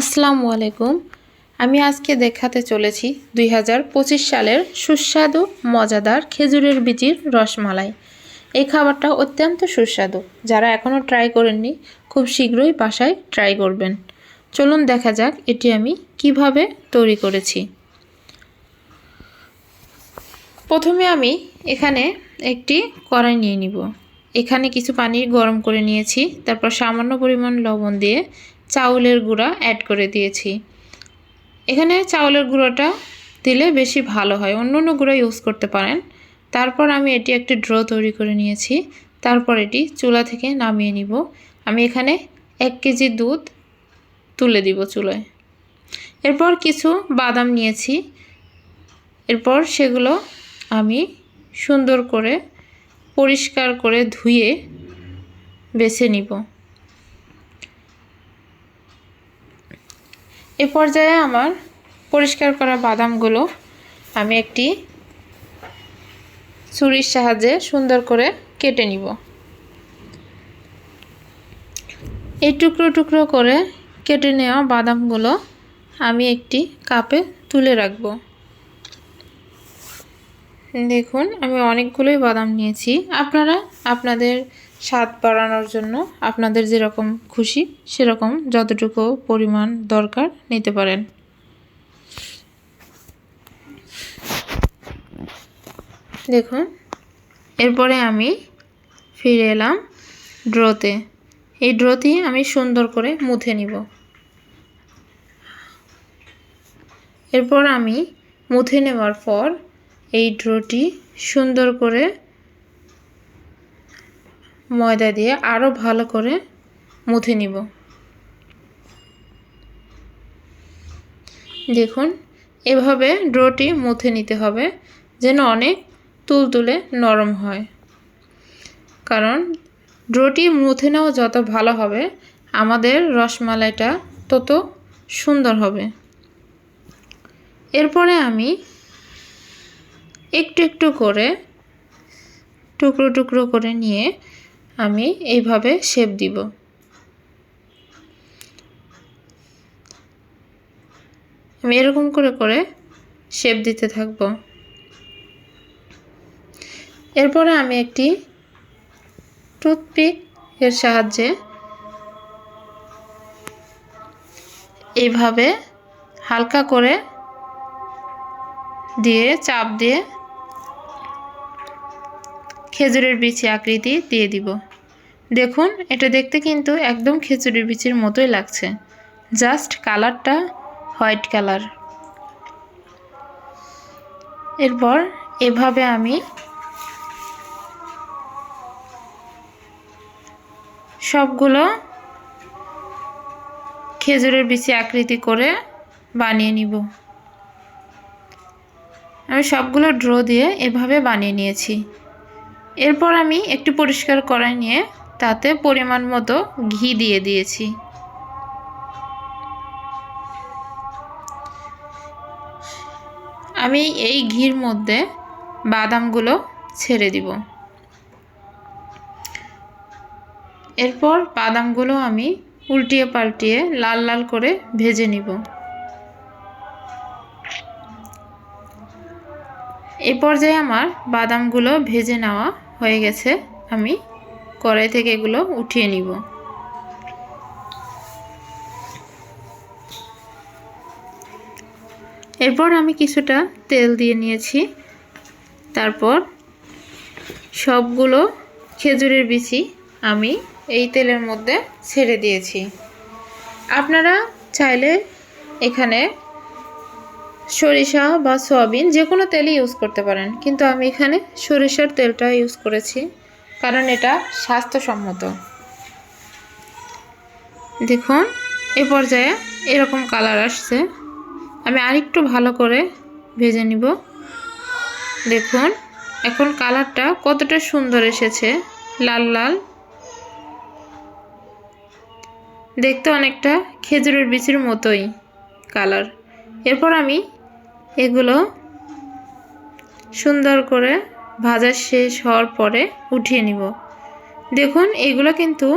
আসসালামু আলাইকুম। আমি আজকে দেখাতে চলেছি দুই হাজার পঁচিশ সালের সুস্বাদু, মজাদার খেজুরের বিচির রসমালাই। এই খাবারটা অত্যন্ত সুস্বাদু। যারা এখনও ট্রাই করেননি, খুব শীঘ্রই বাসায় ট্রাই করবেন। চলুন দেখা যাক এটি আমি কীভাবে তৈরি করেছি। প্রথমে আমি এখানে একটি কড়াই নিয়ে নিব। এখানে কিছু পানি গরম করে নিয়েছি, তারপর সামান্য পরিমাণ লবণ দিয়ে চাউলের গুঁড়া অ্যাড করে দিয়েছি। এখানে চাউলের গুঁড়োটা দিলে বেশি ভালো হয়। অন্য অন্য গুঁড়ো ইউজ করতে পারেন। তারপর আমি এটি একটি ড্র তৈরি করে নিয়েছি। তারপর এটি চুলা থেকে নামিয়ে নিব। আমি এখানে এক কেজি দুধ তুলে দিব চুলায়। এরপর কিছু বাদাম নিয়েছি। এরপর সেগুলো আমি সুন্দর করে পরিষ্কার করে ধুয়ে বেছে নিব। এ পর্যায়ে আমার পরিষ্কার করা বাদামগুলো আমি একটি ছুরির সাহায্যে সুন্দর করে কেটে নিব। এই টুকরো টুকরো করে কেটে নেওয়া বাদামগুলো আমি একটি কাপে তুলে রাখব। দেখুন, আমি অনেকগুলোই বাদাম নিয়েছি। আপনারা আপনাদের স্বাদ বাড়ানোর জন্য আপনাদের যেরকম খুশি, সেরকম যতটুকু পরিমাণ দরকার নিতে পারেন। দেখুন, এরপরে আমি ফিরে এলাম ড্রোতে। এই ড্রোটি আমি সুন্দর করে মুথে নিব। এরপর আমি মুথে নেওয়ার পর এই ড্রোটি সুন্দর করে ময়দা দিয়ে আরও ভালো করে মুথে নিব। দেখুন, এভাবে ড্রোটি মুথে নিতে হবে যেন অনেক তুলতুলে নরম হয়। কারণ ড্রোটি মুথে নেওয়া যত ভালো হবে, আমাদের রসমালাইটা তত সুন্দর হবে। এরপরে আমি একটু একটু করে টুকরো টুকরো করে নিয়ে আমি এইভাবে শেপ দিব। আমি এরকম করে করে শেপ দিতে থাকব। এরপরে আমি একটি টুথপিক এর সাহায্যে এইভাবে হালকা করে দিয়ে, চাপ দিয়ে খেজুরের বিচি আকৃতি দিয়ে দিব। দেখুন, এটা দেখতে কিন্তু একদম খেজুরের বিচির মতোই লাগছে। জাস্ট কালারটা হোয়াইট কালার। এরপর এভাবে আমি সবগুলো খেজুরের বিচি আকৃতি করে বানিয়ে নিব। আমি সবগুলো ড্র দিয়ে এভাবে বানিয়ে নিয়েছি। এরপর আমি একটু পরিষ্কার কড়াই নিয়ে তাতে পরিমাণ মতো ঘি দিয়ে দিয়েছি। আমি এই ঘির মধ্যে বাদামগুলো ছেড়ে দিব। এরপর বাদামগুলো আমি উল্টিয়ে পাল্টিয়ে লাল লাল করে ভেজে নিব। এ পর্যায়ে আমার বাদামগুলো ভেজে নেওয়া হয়ে গেছে, আমি কড়াই থেকে এগুলো উঠিয়ে নিব। এরপর আমি কিছুটা তেল দিয়ে নিয়েছি। তারপর সবগুলো খেজুরের বিচি আমি এই তেলের মধ্যে ছেড়ে দিয়েছি। আপনারা চাইলে এখানে সরিষা বা সয়াবিন যে কোনো তেলই ইউজ করতে পারেন। কিন্তু আমি এখানে সরিষার তেলটা ইউজ করেছি, কারণ এটা স্বাস্থ্যসম্মত। দেখুন, এ পর্যায়ে এরকম কালার আসছে। আমি আরেকটু ভালো করে ভেজে নিব। দেখুন, এখন কালারটা কতটা সুন্দর এসেছে, লাল লাল। দেখতে অনেকটা খেজুরের বিচির মতোই কালার এরপর আমি এগুলো সুন্দর করে ভাজা শেষ হওয়ার পরে উঠিয়ে নিব। দেখুন, এগুলো কিন্তু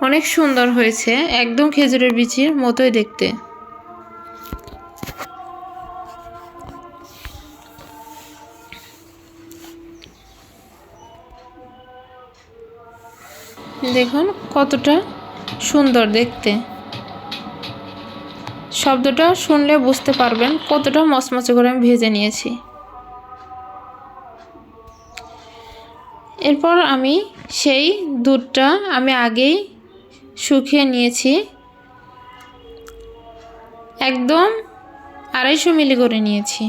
অনেক সুন্দর হয়েছে, একদম খেজুরের বিচির মতোই দেখতে। দেখুন, কতটা সুন্দর দেখতে। শব্দটা শুনলে বুঝতে পারবেন কতটা মচমচে করে আমি ভেজে নিয়েছি। এরপর আমি সেই দুধটা আমি আগেই শুকিয়ে নিয়েছি। একদম আড়াইশো মিলি করে নিয়েছি।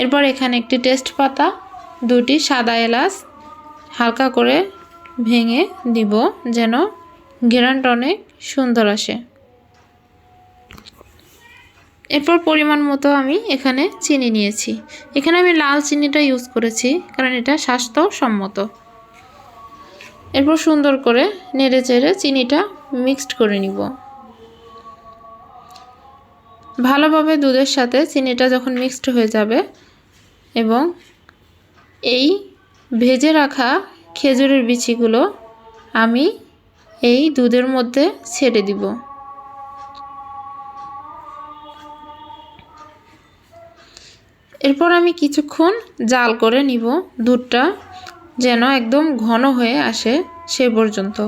এরপর এখানে একটি টেস্ট পাতা, দুটি সাদা এলাচ হালকা করে ভেঙে দিব যেন ঘেরানটা অনেক সুন্দর আসে। এরপর পরিমাণ মতো আমি এখানে চিনি নিয়েছি। এখানে আমি লাল চিনিটা ইউজ করেছি, কারণ এটা স্বাস্থ্যসম্মত। এরপর সুন্দর করে নেড়ে চেড়ে চিনিটা মিক্সড করে নিব। ভালোভাবে দুধের সাথে চিনিটা যখন মিক্সড হয়ে যাবে এবং এই ভেজে রাখা খেজুরের বিচিগুলো আমি এই দুধের মধ্যে ছেড়ে দিব। এরপর আমি কিছুক্ষণ জাল করে নিব দুধটা, যেন একদম ঘন হয়ে আসে সে পর্যন্ত।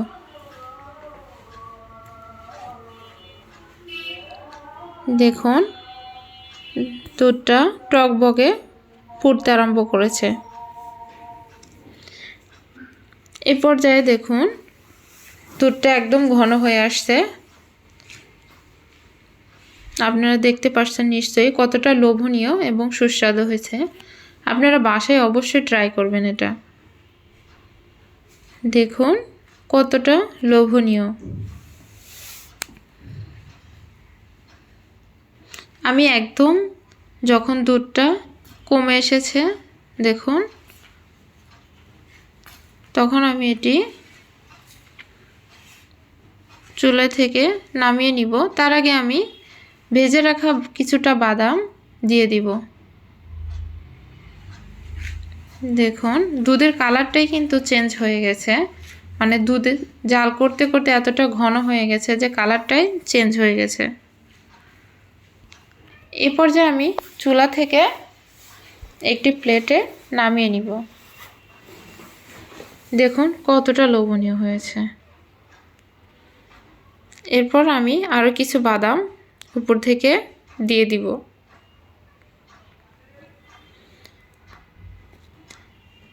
দেখুন, দুধটা টকবগে ফুটতে আরম্ভ করেছে। এ পর্যায়ে দেখুন, দুধটা একদম ঘন হয়ে আসছে। আপনারা দেখতে পাচ্ছেন নিশ্চয়ই কতটা লোভনীয় এবং সুস্বাদু হয়েছে। আপনারা বাসায় অবশ্যই ট্রাই করবেন এটা। দেখুন কতটা লোভনীয়। আমি একদম যখন দুধটা কমে এসেছে, দেখুন, তখন আমি এটি চুলা থেকে নামিয়ে নিব। তার আগে আমি ভেজে রাখা কিছুটা বাদাম দিয়ে দিব। দেখুন, দুধের কালারটাই কিন্তু চেঞ্জ হয়ে গেছে। মানে দুধে জাল করতে করতে এতটা ঘন হয়ে গেছে যে কালারটাই চেঞ্জ হয়ে গেছে। এ পর্যায়ে আমি চুলা থেকে একটি প্লেটে নামিয়ে নিব। দেখুন, কতটা লোভনীয় হয়েছে। এরপর আমি আরও কিছু বাদাম উপর থেকে দিয়ে দিব।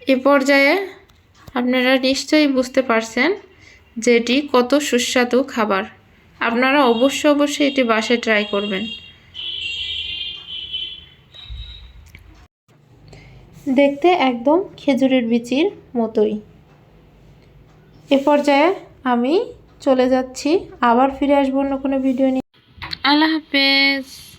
এ পর্যায়ে আপনারা নিশ্চয়ই বুঝতে পারছেন যে এটি কত সুস্বাদু খাবার। আপনারা অবশ্যই অবশ্যই এটি বাসায় ট্রাই করবেন। দেখতে একদম খেজুরের বিচির মতোই। এ পর্যায়ে আমি চলে যাচ্ছি, আবার ফিরে আসব অন্য কোনো ভিডিও নিয়ে। আল্লাহ হাফেজ।